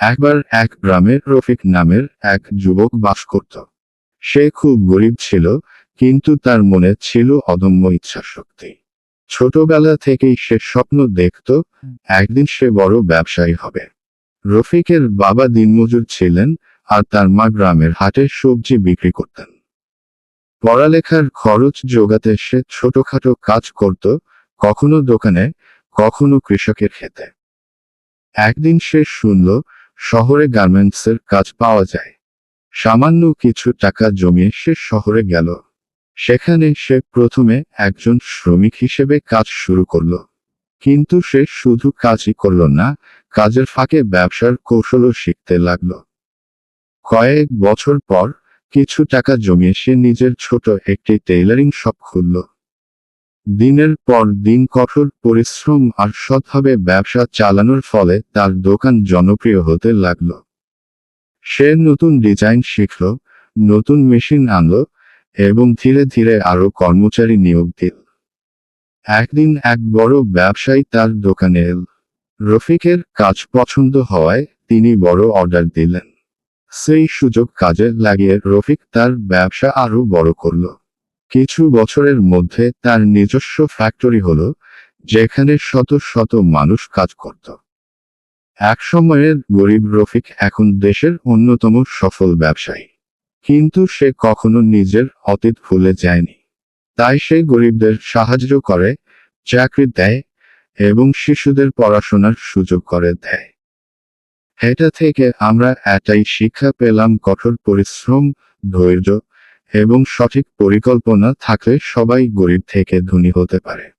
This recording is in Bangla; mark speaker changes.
Speaker 1: একবার এক গ্রামে রফিক নামের এক যুবক বাস করত। সে খুব গরিব ছিল, কিন্তু তার মনে ছিল অদম্য ইচ্ছাশক্তি। ছোটবেলা থেকেই সে স্বপ্ন দেখত, একদিন সে বড় ব্যবসায়ী হবে। রফিকের বাবা দিনমজুর ছিলেন, আর তার মা গ্রামের হাটে সবজি বিক্রি করতেন। পড়ালেখার খরচ জোগাতে সে ছোটখাটো কাজ করত, কখনো দোকানে, কখনো কৃষকের খেতে। একদিন সে শুনল শহরে গার্মেন্টসের কাজ পাওয়া যায়। সামান্য কিছু টাকা জমিয়ে সে শহরে গেল। সেখানে সে প্রথমে একজন শ্রমিক হিসেবে কাজ শুরু করল। কিন্তু সে শুধু কাজই করল না, কাজের ফাঁকে ব্যবসার কৌশলও শিখতে লাগল। কয়েক বছর পর কিছু টাকা জমিয়ে সে নিজের ছোট একটি টেইলারিং শপ খুলল। দিনের পর দিন কঠোর পরিশ্রম আর সৎভাবে ব্যবসা চালানোর ফলে তার দোকান জনপ্রিয় হতে লাগল। সে নতুন ডিজাইন শিখল, নতুন মেশিন আনল এবং ধীরে ধীরে আরও কর্মচারী নিয়োগ দিল। একদিন এক বড় ব্যবসায়ী তার দোকানে এল। রফিকের কাজ পছন্দ হওয়ায় তিনি বড় অর্ডার দিলেন। সেই সুযোগ কাজে লাগিয়ে রফিক তার ব্যবসা আরও বড় করল। কিছু বছরের মধ্যে তার নিজস্ব ফ্যাক্টরি হল, যেখানে শত শত মানুষ কাজ করত। এক সময়ের গরিব রফিক এখন দেশের অন্যতম সফল ব্যবসায়ী। কিন্তু সে কখনো নিজের অতীত ভুলে যায়নি। তাই সে গরিবদের সাহায্য করে, চাকরি দেয় এবং শিশুদের পড়াশোনার সুযোগ করে দেয়। এটা থেকে আমরা এটাই শিক্ষা পেলাম কঠোর পরিশ্রম, ধৈর্য এবং সঠিক পরিকল্পনা থাকলে সবাই গরিব থেকে ধনী হতে পারে।